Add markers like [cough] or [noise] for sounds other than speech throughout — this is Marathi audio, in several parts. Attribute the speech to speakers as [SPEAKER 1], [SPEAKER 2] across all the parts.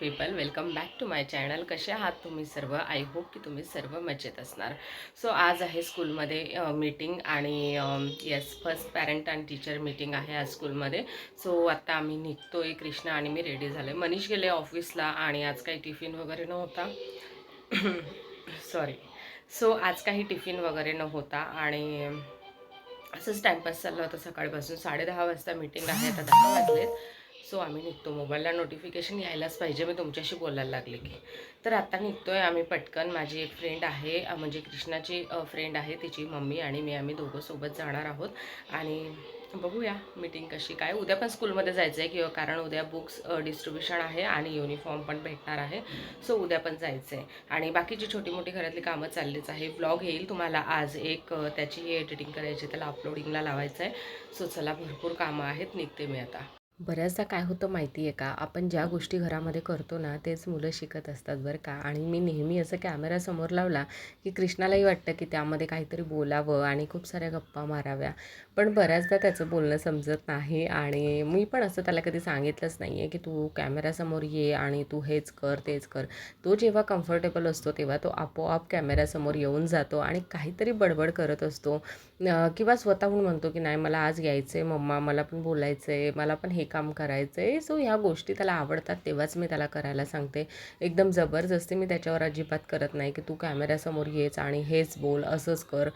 [SPEAKER 1] People welcome back to my channel कसे आहात तुम्ही सर्व? आय होप की तुम्ही सर्व मजेत असणार. सो आज आहे स्कूलमध्ये मीटिंग आणि yes first parent and teacher meeting आहे आज स्कूलमध्ये सो आत्ता आम्ही निघतो आहे कृष्णा आणि मी रेडी झाले मनीष गेले ऑफिसला आणि आज काही टिफिन वगैरे नव्हता. [coughs] सॉरी सो आज काही टिफिन वगैरे नव्हता आणि असंच टाईमपास चालला होता सकाळपासून. साडे दहा वाजता मीटिंग आहे आता दहा वाजलेत. सो आम्ही निघतो. मोबाईलला नोटिफिकेशन यायलाच पाहिजे. मी तुमच्याशी बोलायला लागले की. तर आत्ता आहे आम्ही पटकन. माझी एक फ्रेंड आहे म्हणजे कृष्णाची फ्रेंड आहे तिची मम्मी आणि मी आम्ही दोघं सोबत जाणार आहोत. आणि बघूया मीटिंग कशी काय. उद्या पण स्कूलमध्ये जायचं आहे किंवा कारण उद्या बुक्स डिस्ट्रीब्युशन आहे आणि युनिफॉर्म पण भेटणार आहे. सो उद्या पण जायचं आहे आणि बाकीची छोटी मोठी घरातली कामं चाललीच आहे. ब्लॉग येईल तुम्हाला आज एक त्याची एडिटिंग करायची त्याला अपलोडिंगला लावायचं आहे सो चला भरपूर कामं आहेत. निघते मी आता. बऱ्याचदा काय होतं माहिती आहे का? आपण ज्या गोष्टी घरामध्ये करतो ना तेच मुलं शिकत असतात बरं का. आणि मी नेहमी असं कॅमेरा समोर लावला की कृष्णालाही वाटतं की त्यामध्ये काहीतरी बोलावं आणि खूप साऱ्या गप्पा माराव्या. पण बऱ्याचदा त्याचं बोलणं समजत नाही आणि मी पण असं त्याला कधी सांगितलंच नाही आहे की तू कॅमेरासमोर ये आणि तू हेच कर तेच कर. तो जेव्हा कम्फर्टेबल असतो तेव्हा तो आपोआप कॅमेऱ्यासमोर येऊन जातो आणि काहीतरी बडबड करत असतो. किंवा स्वतःहून म्हणतो की नाही मला आज यायचं आहे मम्मा मला पण बोलायचं आहे मला पण हे काम करायचं आहे सो ह्या गोष्टी त्याला आवडतात तेव्हाच मी त्याला करायला सांगते. एकदम जबरदस्ती मी त्याच्यावर अजिबात करत नाही की तू कॅमेऱ्यासमोर येच आणि हेच बोल असंच कर.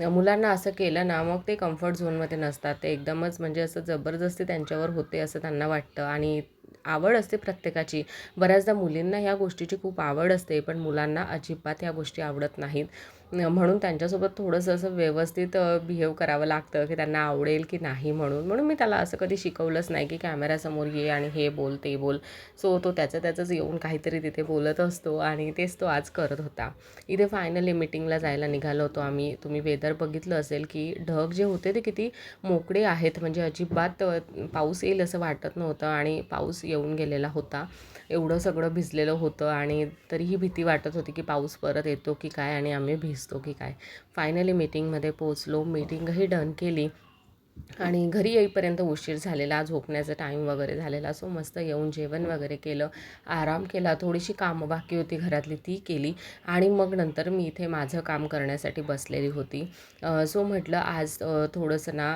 [SPEAKER 1] मुलांना असं केलं ना मग ते कम्फर्ट झोनमध्ये नसतात. ते एकदमच म्हणजे असं जबरदस्ती त्यांच्यावर होते असं त्यांना वाटतं आणि आवड असते प्रत्येकाची. बऱ्याचदा मुलींना ह्या गोष्टीची खूप आवड असते पण मुलांना अजिबात ह्या गोष्टी आवडत नाहीत. म्हणून त्यांच्यासोबत थोडंसं असं व्यवस्थित बिहेव करावं लागतं की त्यांना आवडेल की नाही म्हणून. म्हणून मी त्याला असं कधी शिकवलंच नाही की कॅमेऱ्यासमोर ये आणि हे बोल ते बोल. सो तो त्याचं त्याचंच येऊन काहीतरी तिथे बोलत असतो आणि तेच तो आज करत होता. इथे फायनली मिटिंगला जायला निघालो होतो आम्ही. तुम्ही वेदर बघितलं असेल की ढग जे होते ते किती मोकळे आहेत. म्हणजे अजिबात पाऊस येईल असं वाटत नव्हतं आणि पाऊस येऊन गेलेला होता. एवढं सगळं भिजलेलं होतं आणि तरीही भीती वाटत होती की पाऊस परत येतो की काय आणि आम्ही भिजतो की काय. फायनली मीटिंगमध्ये पोचलो मीटिंगही डन केली. आणि घरी येईपर्यंत उशीर झालेला झोपण्याचा टाईम वगैरे झालेला सो मस्त येऊन जेवण वगैरे केलं. आराम केला थोडीशी कामं बाकी होती घरातली ती केली. आणि मग नंतर मी इथे माझं काम करण्यासाठी बसलेली होती. सो म्हटलं आज थोडंसं ना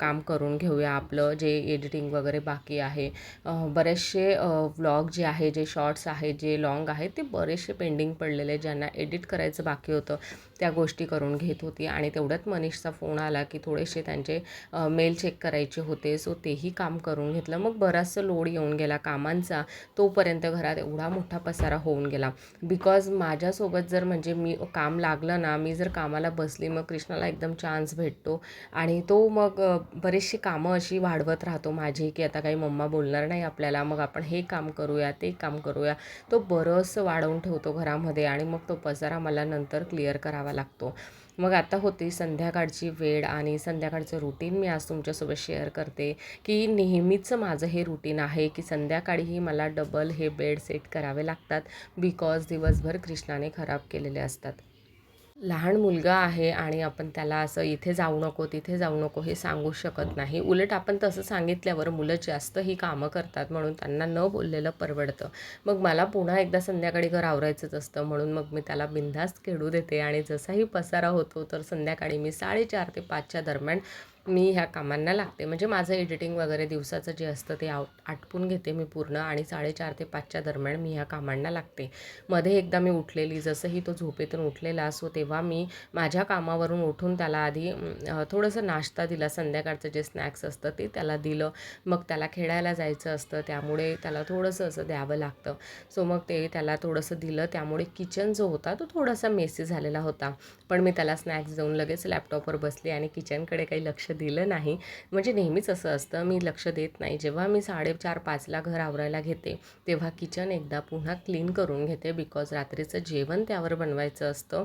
[SPEAKER 1] काम करून घेऊया आपलं जे एडिटिंग वगैरे बाकी आहे. बरेचसे व्लॉग जे आहे जे शॉर्ट्स आहेत जे लॉंग आहेत ते बरेचसे पेंडिंग पडलेले ज्यांना एडिट करायचं बाकी होतं. त्या गोष्टी करून घेत होती आणि तेवढ्यात मनीषचा फोन आला की थोडेसे त्यांचे मेल चेक करायचे होते. सो तेही काम करून घेतलं. मग बराचसा लोड येऊन गेला कामांचा. तोपर्यंत घरात एवढा मोठा पसारा होऊन गेला. बिकॉज माझ्यासोबत जर म्हणजे मी काम लागलं ना मी जर कामाला बसली मग कृष्णाला एकदम चान्स भेटतो. आणि तो मग बरेचशी बरीचशी कामं अशी वाढवत राहतो माझी की आता काही मम्मा बोलणार नाही आपल्याला. मग आपण हे काम करूया ते काम करूया. तो बरंचसं वाढवून ठेवतो घरामध्ये आणि मग तो पसारा मला नंतर क्लिअर करावा लागतो. मग आता होती संध्याकाळची वेळ आणि संध्याकाळचं रुटीन मी आज तुमच्यासोबत शेअर करते की नेहमीचं माझं हे रुटीन आहे की संध्याकाळीही मला डबल हे बेड सेट करावे लागतात बिकॉज दिवसभर कृष्णाने खराब केलेले असतात. लहान मुलगा आहे आणि आपण त्याला असं इथे जाऊ नको तिथे जाऊ नको हे सांगू शकत नाही. उलट आपण तसं सांगितल्यावर मुलं जास्त ही कामं करतात म्हणून त्यांना न बोललेलं परवडतं. मग मला पुन्हा एकदा संध्याकाळी घर आवरायचंच असतं म्हणून मग मी त्याला बिनधास्त खेळू देते आणि जसाही पसारा होतो तर संध्याकाळी मी साडेचार ते पाचच्या दरम्यान मी ह्या कामांना लागते. म्हणजे माझं एडिटिंग वगैरे दिवसाचं जे असतं ते आव आटपून घेते मी पूर्ण आणि साडेचार ते पाचच्या दरम्यान मी ह्या कामांना लागते. मध्ये एकदा मी उठलेली जसंही तो झोपेतून उठलेला असो तेव्हा मी माझ्या कामावरून उठून त्याला आधी थोडंसं नाश्ता दिला संध्याकाळचं जे स्नॅक्स असतं ते त्याला दिलं. मग त्याला खेळायला जायचं असतं त्यामुळे त्याला थोडंसं असं द्यावं लागतं. सो मग ते त्याला थोडंसं दिलं त्यामुळे किचन जो होता तो थोडासा मेसी झालेला होता. पण मी त्याला स्नॅक्स देऊन लगेच लॅपटॉपवर बसली आणि किचनकडे काही लक्ष दिलं नाही. म्हणजे नेहमीच असं असतं मी लक्ष देत नाही. जेव्हा मी साडेचार पाचला घर आवरायला घेते तेव्हा किचन एकदा पुन्हा क्लीन करून घेते बिकॉज रात्रीचं जेवण त्यावर बनवायचं असतं.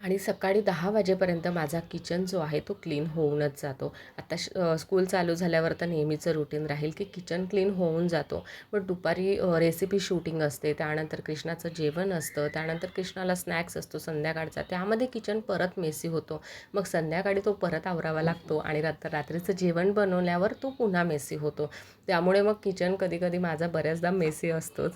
[SPEAKER 1] आणि सकाळी दहा वाजेपर्यंत माझा किचन जो आहे तो क्लीन होऊनच जातो. आता श स्कूल चालू झाल्यावर तर नेहमीचं रुटीन राहील की किचन क्लीन होऊन जातो. पण दुपारी रेसिपी शूटिंग असते त्यानंतर कृष्णाचं जेवण असतं त्यानंतर कृष्णाला स्नॅक्स असतो संध्याकाळचा त्यामध्ये किचन परत मेसी होतो. मग संध्याकाळी तो परत आवरावा लागतो आणि रात्र रात्रीचं जेवण बनवल्यावर तो पुन्हा मेसी होतो. त्यामुळे मग किचन कधीकधी माझा बऱ्याचदा मेसी असतोच.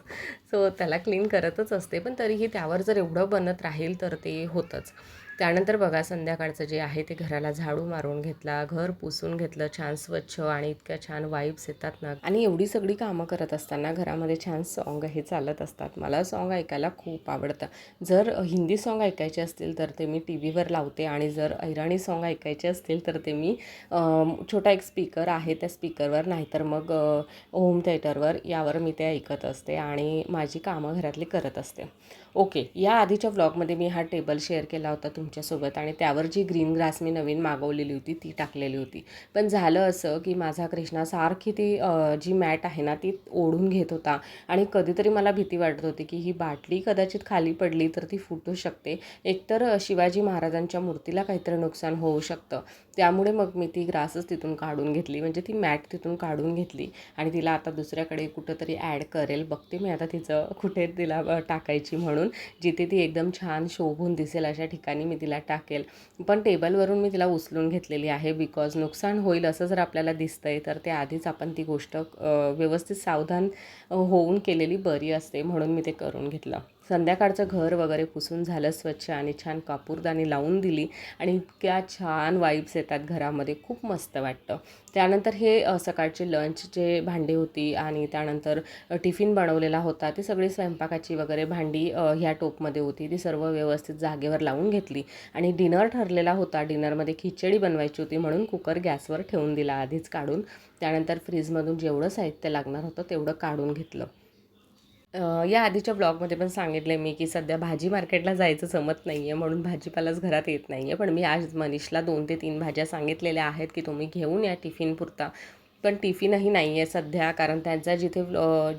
[SPEAKER 1] सो त्याला क्लीन करतच असते. पण तरीही त्यावर जर एवढं बनत राहील तर ते होतंच. त्यानंतर बघा संध्याकाळचं जे आहे ते घराला झाडू मारून घेतला घर पुसून घेतलं छान स्वच्छ आणि इतक्या छान वाईब्स येतात ना. आणि एवढी सगळी कामं करत असताना घरामध्ये छान सॉन्ग हे चालत असतात. मला सॉन्ग ऐकायला खूप आवडतं. जर हिंदी सॉन्ग ऐकायचे असतील तर ते मी टी व्हीवर लावते आणि जर ऐराणी सॉन्ग ऐकायचे असतील तर ते मी छोटा एक स्पीकर आहे त्या स्पीकरवर नाहीतर मग होम थिएटरवर यावर मी ते ऐकत असते आणि माझी कामं घरातली करत असते. ओके या आधीच्या व्लॉगमध्ये मी हा टेबल शेअर केला होता तुमच्यासोबत आणि त्यावर जी ग्रीन ग्रास मी नवीन मागवलेली होती ती टाकलेली होती. पण झालं असं की माझा कृष्णा सारखी ती जी मॅट आहे ना ती ओढून घेत होता आणि कधीतरी मला भीती वाटत होती की ही बाटली कदाचित खाली पडली तर ती फुटू शकते. एकतर शिवाजी महाराजांच्या मूर्तीला काहीतरी नुकसान होऊ शकतं. त्यामुळे मग मी ती ग्रासच तिथून काढून घेतली म्हणजे ती मॅट तिथून काढून घेतली आणि तिला आता दुसऱ्याकडे कुठंतरी ॲड करेल. बघते मी आता तिचं कुठे तिला टाकायची म्हणून. जिथे ती एकदम छान शोभून दिसेल अशा ठिकाणी मी तिला टाकेल. पण टेबलवरून मी तिला उचलून घेतलेली आहे बिकॉज नुकसान होईल असं जर आपल्याला दिसतंय तर ते आधीच आपण ती गोष्ट व्यवस्थित सावधान होऊन केलेली बरी असते म्हणून मी ते करून घेतलं. संध्याकाळचं घर वगैरे पुसून झालं स्वच्छ आणि छान कापूरदानी लावून दिली आणि इतक्या छान वाईब्स येतात घरामध्ये. खूप मस्त वाटतं. त्यानंतर हे सकाळचे लंचचे भांडे भांडी होती आणि त्यानंतर टिफिन बनवलेला होता. ती सगळी स्वयंपाकाची वगैरे भांडी ह्या टोपमध्ये होती. ती सर्व व्यवस्थित जागेवर लावून घेतली आणि डिनर ठरलेला होता. डिनरमध्ये खिचडी बनवायची होती म्हणून कुकर गॅसवर ठेवून दिला आधीच काढून. त्यानंतर फ्रीजमधून जेवढं साहित्य लागणार होतं तेवढं काढून घेतलं. या आधीच्या ब्लॉगमध्ये पण सांगितले मी की सध्या भाजी मार्केटला जायचं जमत नाही आहे म्हणून भाजीपालाच घरात येत नाही आहे पण मी आज मनीषला दोन ते तीन भाज्या सांगितलेल्या आहेत की तुम्ही घेऊन या टिफिन पुरता. पण टिफिनही नाही आहे सध्या कारण त्यांचा जिथे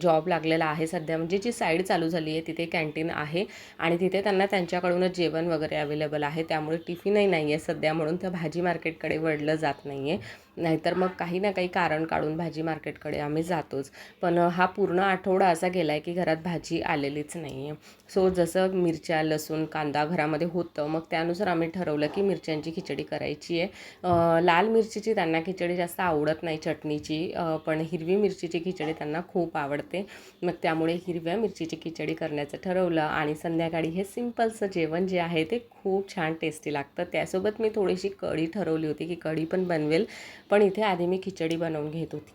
[SPEAKER 1] जॉब लागलेला आहे सध्या म्हणजे जी साईड चालू झाली आहे तिथे कॅन्टीन आहे आणि तिथे त्यांना त्यांच्याकडूनच जेवण वगैरे अवेलेबल आहे. त्यामुळे टिफिनही नाही आहे सध्या म्हणून त्या भाजी मार्केटकडे वळलं जात नाही आहे नाहीतर मग काही ना काही कारण काढून भाजी मार्केटकडे आम्ही जातोच. पण हा पूर्ण आठवडा असा गेला आहे की घरात भाजी आलेलीच नाही आहे सो जसं मिरच्या लसूण कांदा घरामध्ये होतं मग त्यानुसार आम्ही ठरवलं की मिरच्यांची खिचडी करायची आहे लाल मिरचीची त्यांना खिचडी जास्त आवडत नाही चटणीची पण हिरवी मिरचीची खिचडी त्यांना खूप आवडते. मग त्यामुळे हिरव्या मिरचीची खिचडी करण्याचं ठरवलं आणि संध्याकाळी हे सिम्पलचं जेवण जे आहे ते खूप छान टेस्टी लागतं. त्यासोबत मी थोडीशी कढी ठरवली होती की कढी पण बनवेल. पण इथे आधी मी खिचडी बनवून घेत होती.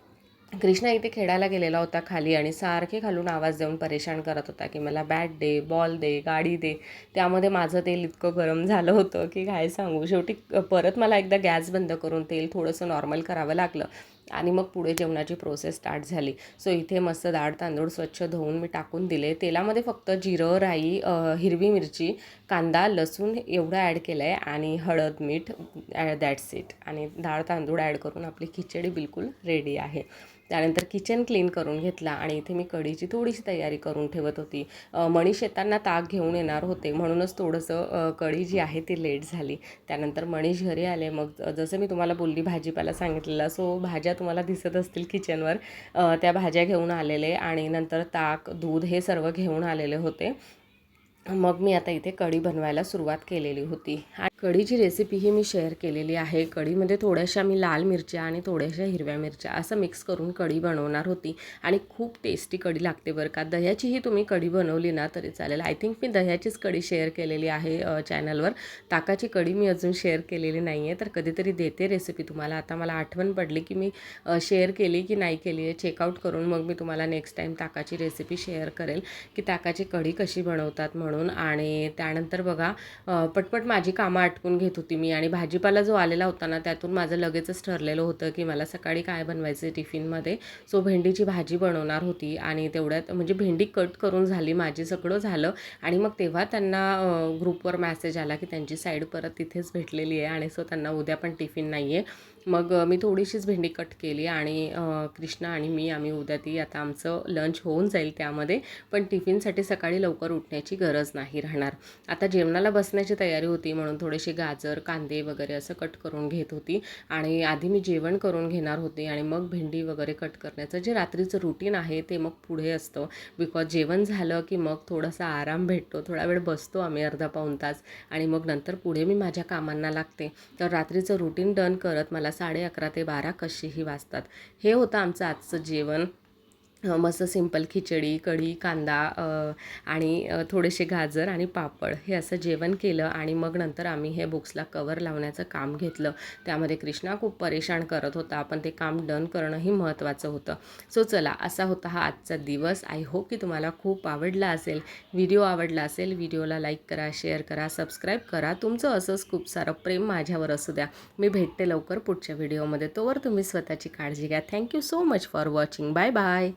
[SPEAKER 1] कृष्णा इथे खेळायला गेलेला होता खाली आणि सारखे खालून आवाज देऊन परेशान करत होता की मला बॅट दे बॉल दे गाडी दे. त्यामध्ये माझं तेल इतकं गरम झालं होतं की काय सांगू? शेवटी परत मला एकदा गॅस बंद करून तेल थोडंसं नॉर्मल करावं लागलं. आणि मग पुढे जेवणाची प्रोसेस स्टार्ट झाली. सो इथे मस्त डाळ तांदूळ स्वच्छ धुवून मी टाकून दिले. तेलामध्ये फक्त जिरं राई हिरवी मिरची कांदा लसूण एवढं ॲड केलं आहे आणि हळद मीठ दॅट्स इट आणि डाळ तांदूळ ॲड करून आपली खिचडी बिलकुल रेडी आहे. त्यानंतर किचन क्लीन करून घेतला आणि इथे मी कढीची थोडीशी तयारी करून ठेवत होती. अ, मनीष येताना ताक घेऊन येणार होते. म्हणूनच थोडंसं कढी जी आहे ती लेट झाली. त्यानंतर मनीष घरी आले. मग जसं मी तुम्हाला बोलली भाजीपाला सांगितलेला सो भाज्या तुम्हाला दिसत असतील किचनवर त्या भाज्या घेऊन आलेले आणि नंतर ताक दूध हे सर्व घेऊन आलेले होते. मग मी आता इथे कढी बनवायला सुरुवात केलेली होती. कढीची रेसिपी ही मी शेअर केलेली आहे. कढीमध्ये थोड्याशा मी लाल मिरच्या आणि थोड्याशा हिरव्या मिरच्या असं मिक्स करून कढी बनवणार होती. आणि खूप टेस्टी कढी लागते बरं का. दह्याचीही तुम्ही कढी बनवली ना तरी चालेल. आय थिंक मी दह्याचीच कढी शेअर केलेली आहे चॅनलवर ताकाची कढी मी अजून शेअर केलेली नाही आहे तर कधीतरी देते रेसिपी तुम्हाला. आता मला आठवण पडली की मी शेअर केली की नाही केली आहे चेकआउट करून मग मी तुम्हाला नेक्स्ट टाईम ताकाची रेसिपी शेअर करेल की ताकाची कढी कशी बनवतात म्हणून. आणि त्यानंतर बघा पटपट माझी कामं आटपून घेत होती मी. आणि भाजीपाला जो आलेला होता ना त्यातून माझं लगेचच ठरलेलं होतं की मला सकाळी काय बनवायचं टिफिनमध्ये. सो भेंडीची भाजी बनवणार होती. आणि तेवढ्यात म्हणजे भेंडी कट करून झाली माझी सगळं झालं. आणि मग तेव्हा त्यांना ग्रुपवर मॅसेज आला की त्यांची साईड परत तिथेच भेटलेली आहे. आणि सो त्यांना उद्या पण टिफिन नाही आहे मग मी थोडीशीच भेंडी कट केली आणि कृष्णा आणि मी आम्ही उद्या ती आता आमचं लंच होऊन जाईल त्यामध्ये पण टिफिनसाठी सकाळी लवकर उठण्याची गरज नाही राहणार. आता जेवणाला बसण्याची तयारी होती म्हणून थोडेसे गाजर कांदे वगैरे असं कट करून घेत होती आणि आधी मी जेवण करून घेणार होते आणि मग भेंडी वगैरे कट करण्याचं जे रात्रीचं रुटीन आहे ते मग पुढे असतं. बिकॉज जेवण झालं की मग थोडासा आराम भेटतो थोडा वेळ बसतो आम्ही अर्धा पाऊण तास आणि मग नंतर पुढे मी माझ्या कामांना लागते. तर रात्रीचं रुटीन डन करत मला साडे अकरा ते बारा कशीही वाजतात. हे होतं आमचं आजचं जेवण. मस्त सिंपल खिचडी कढी कांदा आणि थोडेसे गाजर आणि पापड. हे असं जेवण केलं आणि मग नंतर आम्ही हे बुक्सला कवर लावण्याचं काम घेतलं. त्यामध्ये कृष्णा खूप परेशान करत होता. पण ते काम डन करणंही महत्त्वाचं होतं. सो चला असा होता हा आजचा दिवस. आय होप की तुम्हाला खूप आवडला असेल. व्हिडिओ आवडला असेल व्हिडिओला लाईक करा शेअर करा सबस्क्राईब करा. तुमचं असंच खूप सारं प्रेम माझ्यावर असू द्या. मी भेटते लवकर पुढच्या व्हिडिओमध्ये. तोवर तुम्ही स्वतःची काळजी घ्या. Thank you so much for watching bye bye